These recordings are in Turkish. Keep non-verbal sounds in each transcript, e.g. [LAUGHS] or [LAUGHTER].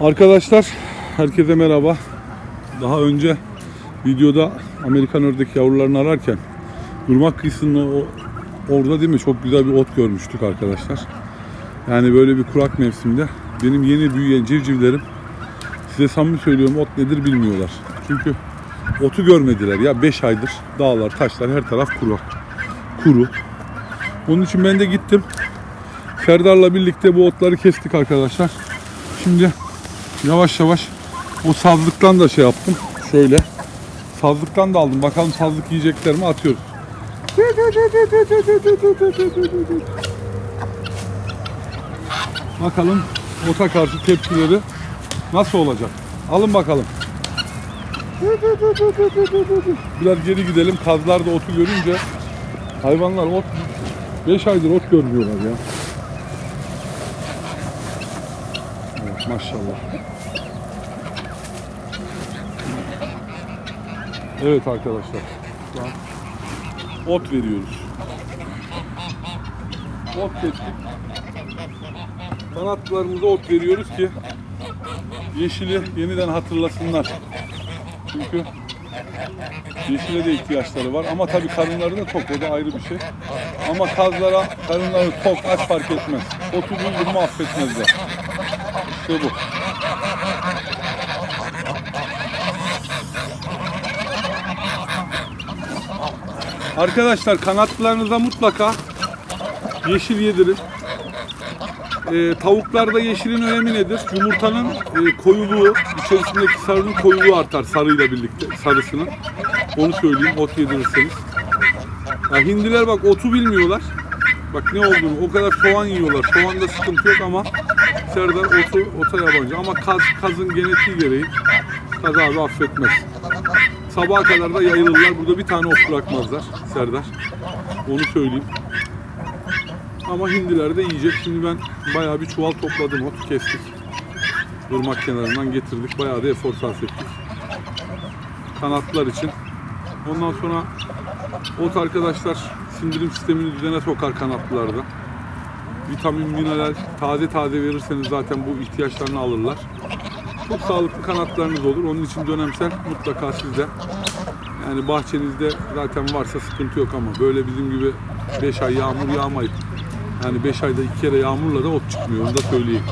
Arkadaşlar herkese merhaba. Daha önce videoda Amerikan ördek yavrularını ararken Irmak kıyısında o orada değil mi çok güzel bir ot görmüştük arkadaşlar. Yani böyle bir kurak mevsimde benim yeni büyüyen civcivlerim size samimi söylüyorum ot nedir bilmiyorlar. Çünkü otu görmediler ya 5 aydır dağlar taşlar her taraf kuru. Kuru. Onun için ben de gittim. Serdar'la birlikte bu otları kestik arkadaşlar. Şimdi yavaş yavaş o sazlıktan da şey yaptım. Şöyle. Sazlıktan da aldım. Bakalım sazlık yiyecekler mi atıyoruz. Bakalım ota karşı tepkileri nasıl olacak? Alın bakalım. Biraz geri gidelim. Kazlar da otu görünce hayvanlar ot 5 aydır ot görmüyorlar ya. Maşallah. Evet arkadaşlar. Ot veriyoruz. Ot kestik. Kanatlarımıza ot veriyoruz ki yeşili yeniden hatırlasınlar. Çünkü yeşile de ihtiyaçları var ama tabii karınları da tok o da ayrı bir şey. Ama kazlara karınları tok aç fark etmez. Otu buldum mu affetmezler. İşte bu. Arkadaşlar kanatlarınıza mutlaka yeşil yedirin. Ee, tavuklarda yeşilin önemi nedir? Yumurtanın e, koyuluğu, içerisindeki sarının koyuluğu artar sarıyla birlikte, sarısının. Onu söyleyeyim, ot yedirirseniz. Ya hindiler bak otu bilmiyorlar. Bak ne olduğunu, o kadar soğan yiyorlar. Soğanda sıkıntı yok ama Serdar otu, ota yabancı. Ama kaz, kazın genetiği gereği kaz abi affetmez. Sabaha kadar da yayılırlar. Burada bir tane ot bırakmazlar Serdar. Onu söyleyeyim. Ama hindiler de yiyecek. Şimdi ben bayağı bir çuval topladım ot kestik. Irmak kenarından getirdik. Bayağı da efor sarf ettik. Kanatlar için. Ondan sonra ot arkadaşlar sindirim sistemini düzene sokar kanatlılarda. Vitamin, mineral taze taze verirseniz zaten bu ihtiyaçlarını alırlar. Çok sağlıklı kanatlarınız olur. Onun için dönemsel mutlaka sizde yani bahçenizde zaten varsa sıkıntı yok ama böyle bizim gibi 5 ay yağmur yağmayıp yani 5 ayda 2 kere yağmurla da ot çıkmıyor onu da söyleyeyim.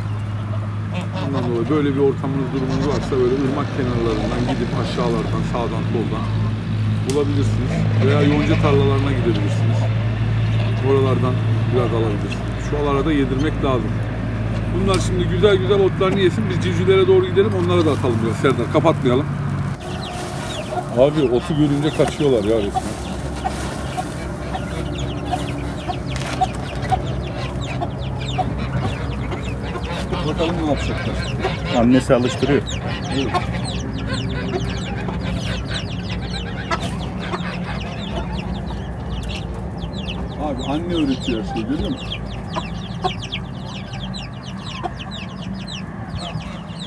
Ondan dolayı böyle bir ortamınız durumunuz varsa böyle ırmak kenarlarından gidip aşağılardan sağdan soldan bulabilirsiniz. Veya yonca tarlalarına gidebilirsiniz. Oralardan biraz alabilirsiniz. Şu alara da yedirmek lazım. Bunlar şimdi güzel güzel otlarını yesin. Biz civcivlere doğru gidelim onlara da atalım biraz Serdar. Kapatmayalım. Abi otu görünce kaçıyorlar ya resmen. Bakalım ne yapacaklar. Annesi alıştırıyor. Abi anne öğretiyor her şeyi görüyor musun?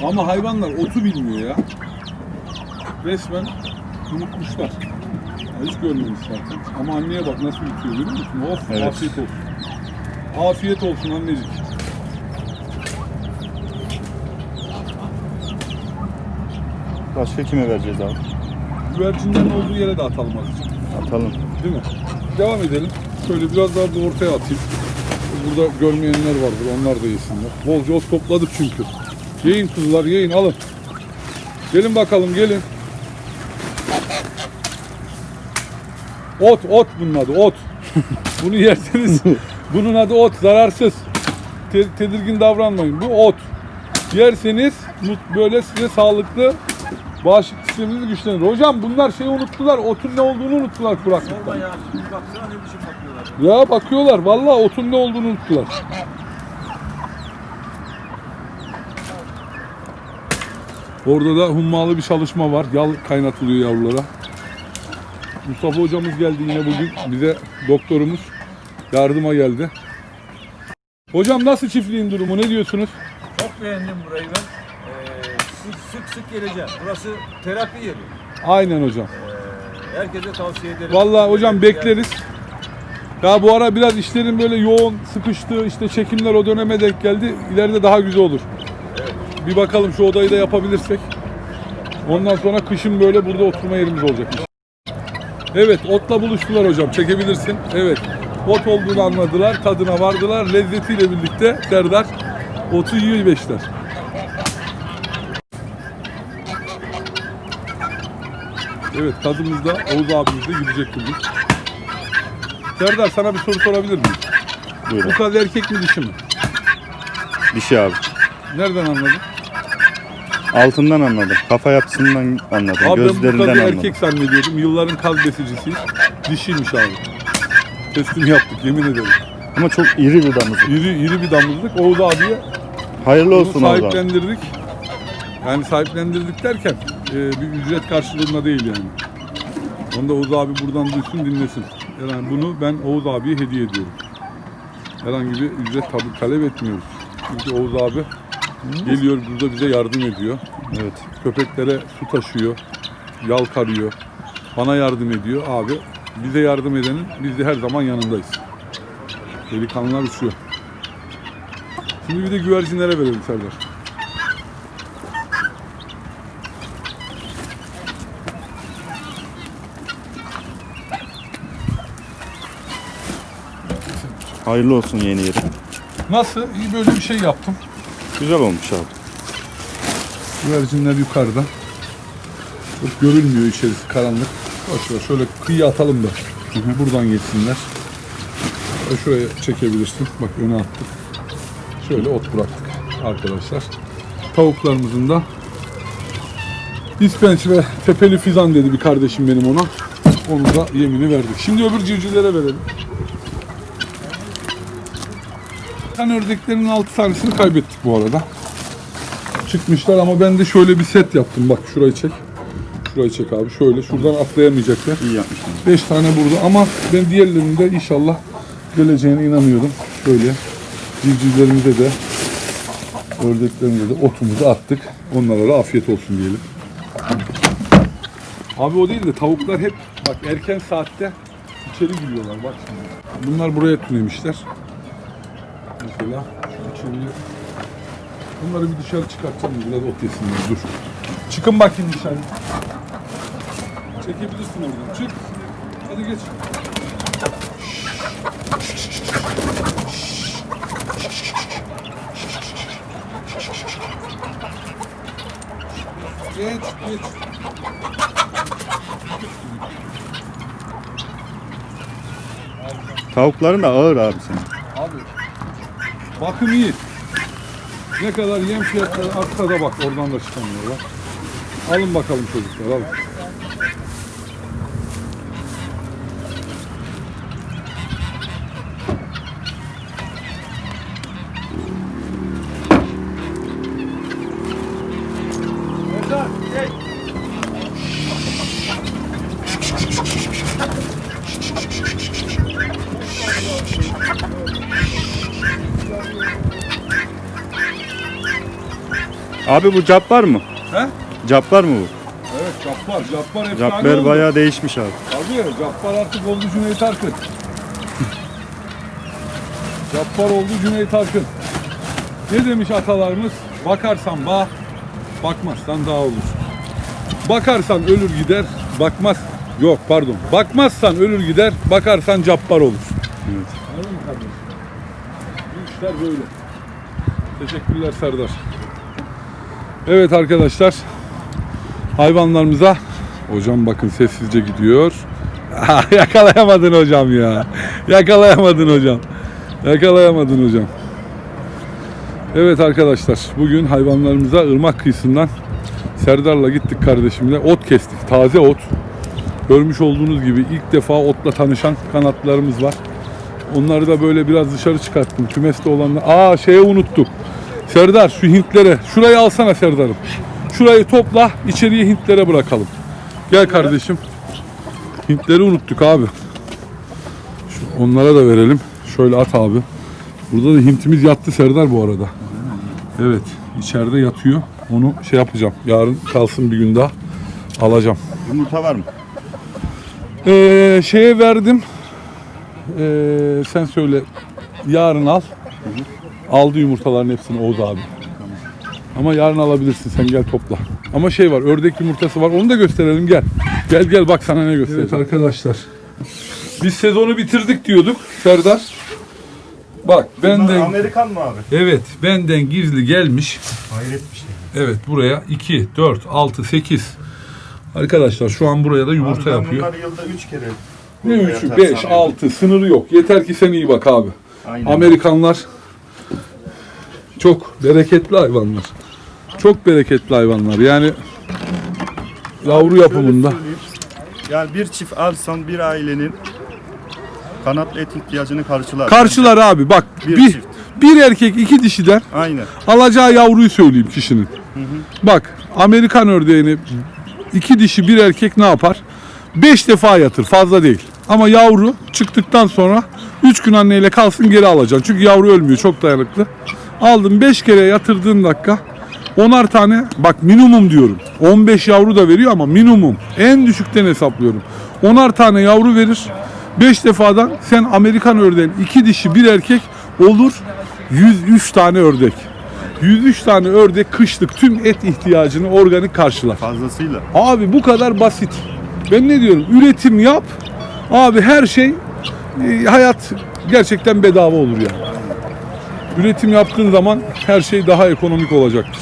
Ama hayvanlar otu bilmiyor ya. Resmen unutmuşlar. Hiç görmemiş zaten. Ama anneye bak nasıl bitiyor görüyor musun? Of Evet. afiyet olsun. Afiyet olsun annecik. Başka kime vereceğiz abi? Güvercinlerin olduğu yere de atalım azıcık. Atalım. Değil mi? Devam edelim. Şöyle biraz daha da ortaya atayım. Burada görmeyenler vardır. Onlar da yesinler. Bolca ot topladık çünkü. Yiyin kuzular yiyin alın. Gelin bakalım gelin. Ot ot bunun adı ot. [LAUGHS] Bunu yerseniz bunun adı ot zararsız. Te- tedirgin davranmayın. Bu ot. Yerseniz böyle size sağlıklı bağışıklık sisteminiz güçlenir. Hocam bunlar şeyi unuttular. Otun ne olduğunu unuttular kuraklıktan. ya. Şimdi baksana ne biçim bakıyorlar. Ya bakıyorlar vallahi otun ne olduğunu unuttular. Orada da hummalı bir çalışma var. Yal kaynatılıyor yavrulara. Mustafa hocamız geldi yine bugün. Bize doktorumuz yardıma geldi. Hocam nasıl çiftliğin durumu? Ne diyorsunuz? Çok beğendim burayı ben. Ee, sık, sık sık geleceğim. Burası terapi yeri. Aynen hocam. Ee, herkese tavsiye ederim. Vallahi hocam bekleriz. Ya bu ara biraz işlerin böyle yoğun, sıkıştığı işte çekimler o döneme denk geldi. İleride daha güzel olur. Bir bakalım şu odayı da yapabilirsek. Ondan sonra kışın böyle burada oturma yerimiz olacak. Evet otla buluştular hocam çekebilirsin. Evet ot olduğunu anladılar, tadına vardılar. Lezzetiyle birlikte Serdar otu yiyor beşler. Evet tadımız da Oğuz abimiz de gidecek bugün. Serdar sana bir soru sorabilir miyim? Buyurun. Bu kaz erkek mi dişi mi? Şey abi. Nereden anladın? Altından anladım. Kafa yapısından anladım. Abi ben bu Gözlerinden anladım. erkek zannediyordum. Yılların kaz besicisiyiz. Dişiymiş abi. Teslim yaptık yemin ederim. Ama çok iri bir damızlık. İri, iri bir damızlık. Oğuz abiye Hayırlı bunu olsun orada. sahiplendirdik. Yani sahiplendirdik derken e, bir ücret karşılığında değil yani. Onu da Oğuz abi buradan duysun dinlesin. Yani bunu ben Oğuz abiye hediye ediyorum. Herhangi bir ücret tabi talep etmiyoruz. Çünkü Oğuz abi geliyor burada bize yardım ediyor. Evet. köpeklere su taşıyor, yal karıyor, bana yardım ediyor. Abi bize yardım edenin biz de her zaman yanındayız. Delikanlılar uçuyor. Şimdi bir de güvercinlere verelim Serdar. Hayırlı olsun yeni yeri. Nasıl? İyi böyle bir şey yaptım. Güzel olmuş abi. Güvercinler yukarıda. Çok görülmüyor içerisi karanlık. Boş ver şöyle kıyıya atalım da. Buradan geçsinler. Şöyle Şuraya çekebilirsin. Bak öne attık. Şöyle ot bıraktık arkadaşlar. Tavuklarımızın da ispenç ve tepeli fizan dedi bir kardeşim benim ona. Onu da yemini verdik. Şimdi öbür civcivlere verelim. Kan ördeklerinin 6 tanesini kaybettik bu arada çıkmışlar ama ben de şöyle bir set yaptım. Bak şurayı çek. Şurayı çek abi. Şöyle şuradan atlayamayacaklar. İyi yapmışsın. 5 tane burada ama ben diğerlerinde inşallah geleceğine inanıyorum. Şöyle civcivlerimize de ördeklerimize de otumuzu attık. Onlara da afiyet olsun diyelim. Abi o değil de tavuklar hep bak erken saatte içeri giriyorlar bak şimdi. Bunlar buraya tünemişler. Mesela içeriye Bunları bir dışarı çıkartacağım biraz ot yesinler dur. Çıkın bakayım dışarı. Çekebilirsin oradan. Çık. Hadi geç. Geç, geç. Tavukların da ağır abi senin. Bakım iyi. Ne kadar yem fiyatları artsa da bak oradan da çıkamıyorlar. Alın bakalım çocuklar alın. Abi bu Cabbar mı? He? Cabbar mı bu? Evet Cappar. Cappar efsane Cabbar oldu. bayağı değişmiş abi. Tabii Cappar artık oldu Cüneyt Arkın. [LAUGHS] Cappar oldu Cüneyt Arkın. Ne demiş atalarımız? Bakarsan bağ, bakmazsan dağ olur. Bakarsan ölür gider, bakmaz. Yok pardon. Bakmazsan ölür gider, bakarsan cappar olur. Evet. Anladın mı kardeşim? Bu işler böyle. Teşekkürler Serdar. Evet arkadaşlar. Hayvanlarımıza hocam bakın sessizce gidiyor. [LAUGHS] Yakalayamadın hocam ya. Yakalayamadın hocam. Yakalayamadın hocam. Evet arkadaşlar bugün hayvanlarımıza ırmak kıyısından Serdar'la gittik kardeşimle ot kestik. Taze ot. Görmüş olduğunuz gibi ilk defa otla tanışan kanatlarımız var. Onları da böyle biraz dışarı çıkarttım. Kümeste olanlar. Aa şeye unuttuk. Serdar şu Hintlere. Şurayı alsana Serdar'ım. Şurayı topla içeriye Hintlere bırakalım. Gel kardeşim. Hintleri unuttuk abi. Şu, onlara da verelim. Şöyle at abi. Burada da Hintimiz yattı Serdar bu arada. Evet içeride yatıyor. Onu şey yapacağım. Yarın kalsın bir gün daha alacağım. Yumurta var mı? Ee, şeye verdim. Ee, sen söyle. Yarın al. Aldı yumurtaların hepsini Oğuz abi. Ama yarın alabilirsin sen gel topla. Ama şey var ördek yumurtası var onu da gösterelim gel. Gel gel bak sana ne göstereceğim. Evet arkadaşlar. Biz sezonu bitirdik diyorduk Serdar. Bak benden Amerikan mı abi? evet benden gizli gelmiş. Hayret bir şey. Evet buraya 2, 4, 6, 8. Arkadaşlar şu an buraya da yumurta yapıyor. Bunlar yılda 3 kere. Ne yumurta 3'ü, yatar 5, sanırım. 6 sınırı yok. Yeter ki sen iyi bak abi. Aynen. Amerikanlar çok bereketli hayvanlar. Çok bereketli hayvanlar. Yani yavru yapımında. Yani bir çift alsan bir ailenin kanatlı et ihtiyacını karşılar. Karşılar abi bak Bir bir, çift. bir erkek iki dişiden Aynen. alacağı yavruyu söyleyeyim kişinin. Bak Amerikan ördeğini iki dişi bir erkek ne yapar? Beş defa yatır fazla değil. Ama yavru çıktıktan sonra üç gün anneyle kalsın geri alacaksın. Çünkü yavru ölmüyor çok dayanıklı. Aldın beş kere yatırdığın dakika onar tane bak minimum diyorum. 15 yavru da veriyor ama minimum en düşükten hesaplıyorum. Onar tane yavru verir. 5 defadan sen Amerikan ördeğin iki dişi bir erkek olur 103 tane ördek. 103 tane ördek kışlık tüm et ihtiyacını organik karşılar. Fazlasıyla. Abi bu kadar basit. Ben ne diyorum? Üretim yap. Abi her şey e, hayat gerçekten bedava olur yani. Üretim yaptığın zaman her şey daha ekonomik olacaktır.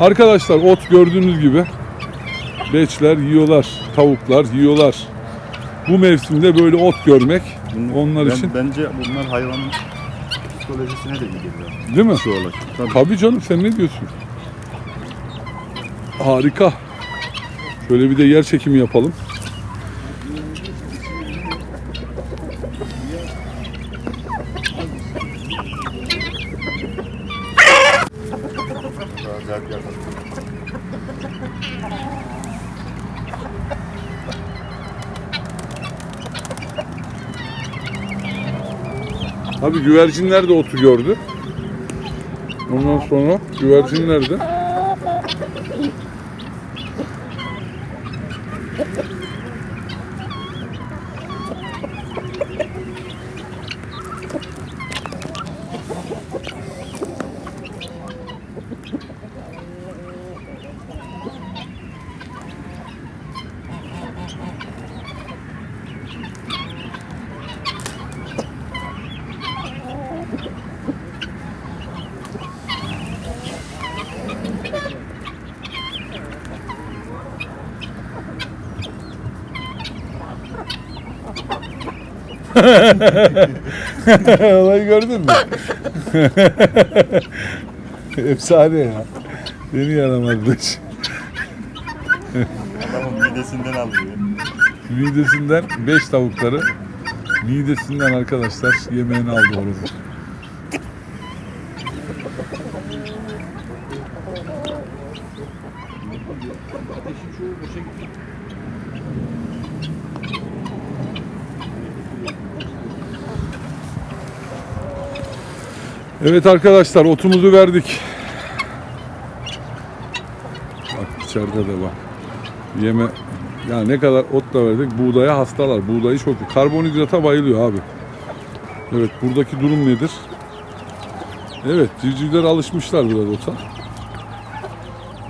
Arkadaşlar ot gördüğünüz gibi beçler yiyorlar, tavuklar yiyorlar. Bu mevsimde böyle ot görmek onlar Ben- için Bence bunlar hayvanın psikolojisine de iyi geliyor. değil mi? Şu. Tabii. Tabii canım sen ne diyorsun? Harika. Şöyle bir de yer çekimi yapalım. Tabii güvercinler de otu gördü. Ondan sonra güvercinler de [LAUGHS] Olayı gördün mü? [LAUGHS] Efsane ya. Beni yaramazmış. Adamın midesinden alıyor. Midesinden 5 tavukları midesinden arkadaşlar yemeğini aldı orada. Evet arkadaşlar otumuzu verdik. Bak içeride de bak. Yeme ya ne kadar ot da verdik buğdaya hastalar. Buğdayı çok karbonhidrata bayılıyor abi. Evet buradaki durum nedir? Evet civcivler alışmışlar biraz ota.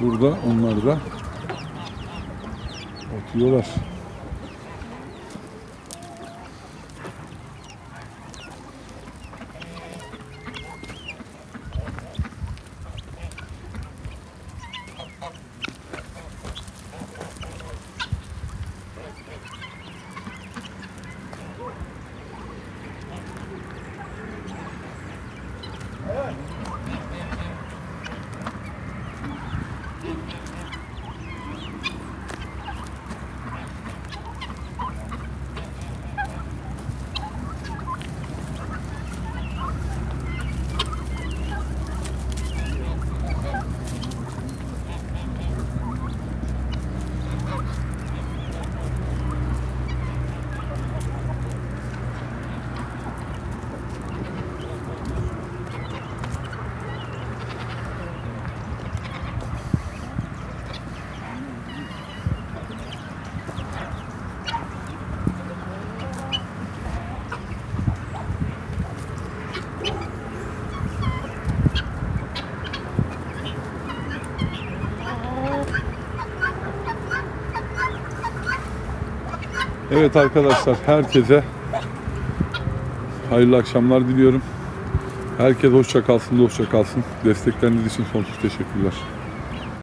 Burada onlar da ot yiyorlar. Evet arkadaşlar herkese hayırlı akşamlar diliyorum. Herkes hoşça kalsın, hoşça kalsın. Destekleriniz için sonsuz teşekkürler.